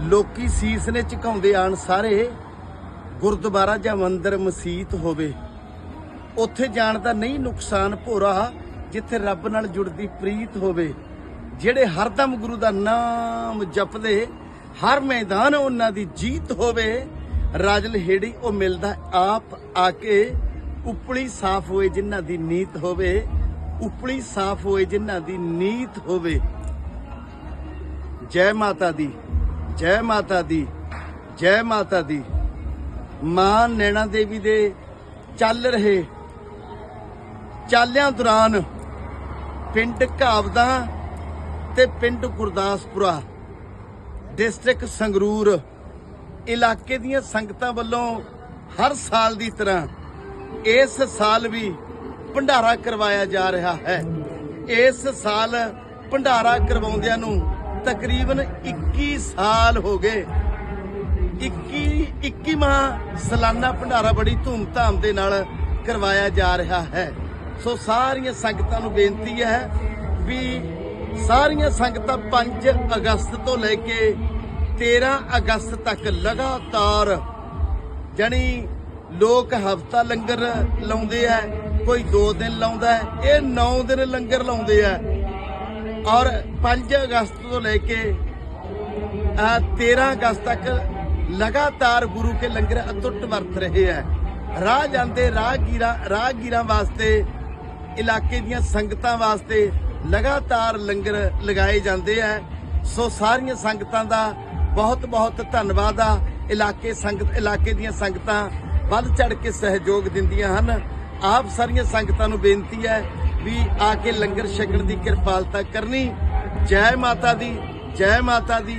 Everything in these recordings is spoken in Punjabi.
ਲੋਕੀ ਸੀਸ ਨੇ ਝੁਕਾਉਂਦੇ ਆਣ ਸਾਰੇ ਗੁਰਦੁਆਰਾ ਜਾਂ ਮੰਦਿਰ ਮਸੀਤ ਹੋਵੇ। ਉੱਥੇ ਜਾਣ ਦਾ ਨਹੀਂ ਨੁਕਸਾਨ ਭੋਰਾ, ਜਿੱਥੇ ਰੱਬ ਨਾਲ ਜੁੜਦੀ ਪ੍ਰੀਤ ਹੋਵੇ। ਜਿਹੜੇ ਹਰਦਮ ਗੁਰੂ ਦਾ ਨਾਮ ਜਪਦੇ, ਹਰ ਮੈਦਾਨ ਉਹਨਾਂ ਦੀ ਜੀਤ ਹੋਵੇ। ਰਾਜਲ ਹੇੜੀ ਉਹ ਮਿਲਦਾ ਆਪ ਆ ਕੇ, ਉਪਲੀ ਸਾਫ਼ ਹੋਏ ਜਿਨ੍ਹਾਂ ਦੀ ਨੀਤ ਹੋਵੇ, ਉਪਲੀ ਸਾਫ਼ ਹੋਏ ਜਿਨ੍ਹਾਂ ਦੀ ਨੀਤ ਹੋਵੇ। ਜੈ ਮਾਤਾ ਦੀ। ਜੈ ਮਾਤਾ ਦੀ, ਜੈ ਮਾਤਾ ਦੀ। ਮਾਂ ਨੈਣਾ ਦੇਵੀ ਦੇ ਚੱਲ ਰਹੇ ਚਾਲਿਆਂ ਦੌਰਾਨ ਪਿੰਡ ਘਾਵਦਾ ਤੇ ਪਿੰਡ ਗੁਰਦਾਸਪੁਰਾ ਡਿਸਟ੍ਰਿਕਟ ਸੰਗਰੂਰ ਇਲਾਕੇ ਦੀਆਂ ਸੰਗਤਾਂ ਵੱਲੋਂ ਹਰ ਸਾਲ ਦੀ ਤਰ੍ਹਾਂ ਇਸ ਸਾਲ ਵੀ ਭੰਡਾਰਾ ਕਰਵਾਇਆ ਜਾ ਰਿਹਾ ਹੈ। ਇਸ ਸਾਲ ਭੰਡਾਰਾ ਕਰਵਾਉਂਦਿਆਂ ਨੂੰ ਤਕਰੀਬਨ 21 ਸਾਲ ਹੋ ਗਏ। 21 21ਵਾਂ ਸਾਲਾਨਾ ਭੰਡਾਰਾ ਬੜੀ ਧੂਮਧਾਮ ਦੇ ਨਾਲ ਕਰਵਾਇਆ ਜਾ ਰਿਹਾ ਹੈ। ਸੋ ਸਾਰੀਆਂ ਸੰਗਤਾਂ ਨੂੰ ਬੇਨਤੀ ਹੈ ਵੀ ਸਾਰੀਆਂ ਸੰਗਤਾਂ 5 ਅਗਸਤ ਤੋਂ ਲੈ ਕੇ 13 ਅਗਸਤ ਤੱਕ ਲਗਾਤਾਰ ਜਾਣੀ ਲੋਕ ਹਫਤਾ ਲੰਗਰ ਲਾਉਂਦੇ ਆ, ਕੋਈ 2 ਦਿਨ ਲਾਉਂਦਾ, ਇਹ 9 ਦਿਨ ਲੰਗਰ ਲਾਉਂਦੇ ਆ। ਔਰ 5 ਅਗਸਤ ਤੋਂ ਲੈ ਕੇ ਆ 13 ਅਗਸਤ ਤੱਕ ਲਗਾਤਾਰ ਗੁਰੂ ਕੇ ਲੰਗਰ ਅਤੁੱਟ ਵਰਤ ਰਹੇ ਹੈ। ਰਾਹ ਜਾਂਦੇ ਰਾਹਗੀਰਾਂ ਰਾਹਗੀਰਾਂ ਵਾਸਤੇ, ਇਲਾਕੇ ਦੀਆਂ ਸੰਗਤਾਂ ਵਾਸਤੇ ਲਗਾਤਾਰ ਲੰਗਰ ਲਗਾਏ ਜਾਂਦੇ ਹੈ। ਸੋ ਸਾਰੀਆਂ ਸੰਗਤਾਂ ਦਾ ਬਹੁਤ ਬਹੁਤ ਧੰਨਵਾਦ ਆ। ਇਲਾਕੇ ਸੰਗਤ, ਇਲਾਕੇ ਦੀਆਂ ਸੰਗਤਾਂ ਵੱਧ ਚੜ ਕੇ ਸਹਿਯੋਗ ਦਿੰਦੀਆਂ ਹਨ। ਆਪ ਸਾਰੀਆਂ ਸੰਗਤਾਂ ਨੂੰ ਬੇਨਤੀ ਹੈ ਵੀ ਆ ਕੇ ਲੰਗਰ ਛਕਣ ਦੀ ਕਿਰਪਾਲਤਾ ਕਰਨੀ। ਜੈ ਮਾਤਾ ਦੀ, ਜੈ ਮਾਤਾ ਦੀ,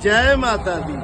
ਜੈ ਮਾਤਾ ਦੀ।